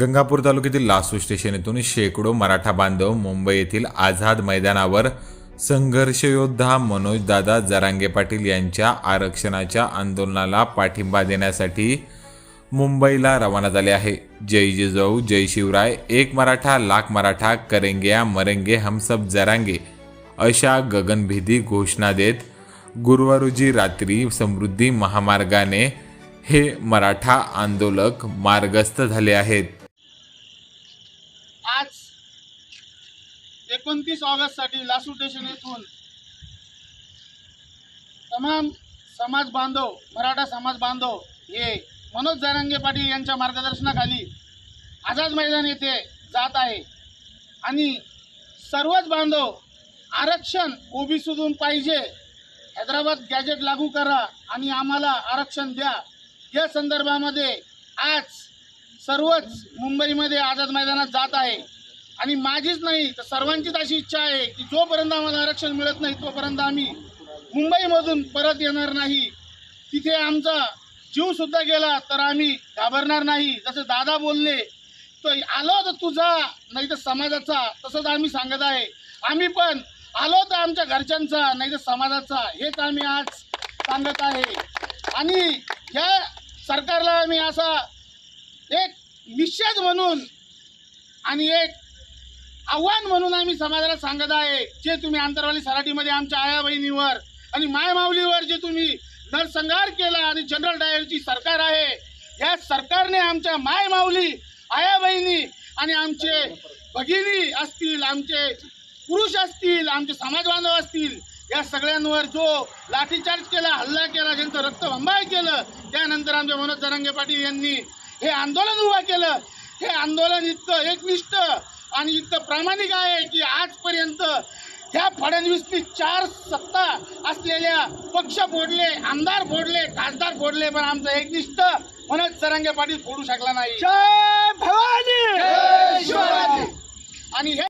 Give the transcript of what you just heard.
गंगापूर तालुक्यातील लासू स्टेशन येथून शेकडो मराठा बांधव मुंबई येथील आझाद मैदानावर संघर्षयोद्धा मनोजदादा जरांगे पाटील यांच्या आरक्षणाच्या आंदोलनाला पाठिंबा देण्यासाठी मुंबईला रवाना झाले आहे. जय जिजाऊ जय शिवराय एक मराठा लाख मराठा करेंगेया मरेंगे हमसब जरांगे अशा गगनभेदी घोषणा देत गुरुवारोजी रात्री समृद्धी महामार्गाने हे मराठा आंदोलक मार्गस्थ झाले आहेत आज एकोणतीस ऑगस्टसाठी लासू स्टेशन येथून तमाम समाज बांधव मराठा समाज बांधव हे मनोज जारंगे पाटील यांच्या मार्गदर्शनाखाली आझाद मैदान येथे जात आहे. आणि सर्वच बांधव आरक्षण ओबीसीतून पाहिजे. हैदराबाद गॅजेट लागू करा आणि आम्हाला आरक्षण द्या. या संदर्भामध्ये आज सर्वच मुंबईमध्ये आझाद मैदानात जात आहे. आणि माझीच नाही तर सर्वांचीच अशी इच्छा आहे की जोपर्यंत आम्हाला आरक्षण मिळत नाही तोपर्यंत आम्ही मुंबईमधून परत येणार नाही. तिथे आमचा जीवसुद्धा गेला तर आम्ही घाबरणार नाही. जसं दादा बोलले तो आलो तर तुझा नाही तर समाजाचा. तसंच आम्ही सांगत आहे. आम्ही पण आलो तर आमच्या घरच्यांचा नाही तर समाजाचा. हेच आम्ही आज सांगत आहे. आणि ह्या सरकारला आम्ही असा एक निश्चय म्हणून आणि एक आव्हान म्हणून आम्ही समाजाला सांगत आहे जे तुम्ही आंतरवाली सराटीमध्ये आमच्या आया बहिणीवर आणि मायमाऊलीवर जे तुम्ही नरसंहार केला आणि जनरल डायरची सरकार आहे या सरकारने आमच्या मायमाऊली आया बहिणी आणि आमचे भगिनी असतील आमचे पुरुष असतील आमचे समाज बांधव असतील या सगळ्यांवर जो लाठीचार्ज केला हल्ला केला ज्यांचं रक्त भंबाळ केलं त्यानंतर आमच्या मनोज जरांगे पाटील यांनी हे आंदोलन उभं केलं. हे आंदोलन इतकं एकनिष्ठ आणि इतकं प्रामाणिक आहे की आजपर्यंत ह्या फडणवीसनी चार सत्ता असलेल्या पक्ष फोडले आमदार फोडले खासदार फोडले पण आमचं एकनिष्ठ मनोज जरांगे पाटील फोडू शकला नाही जय भवानी. आणि हे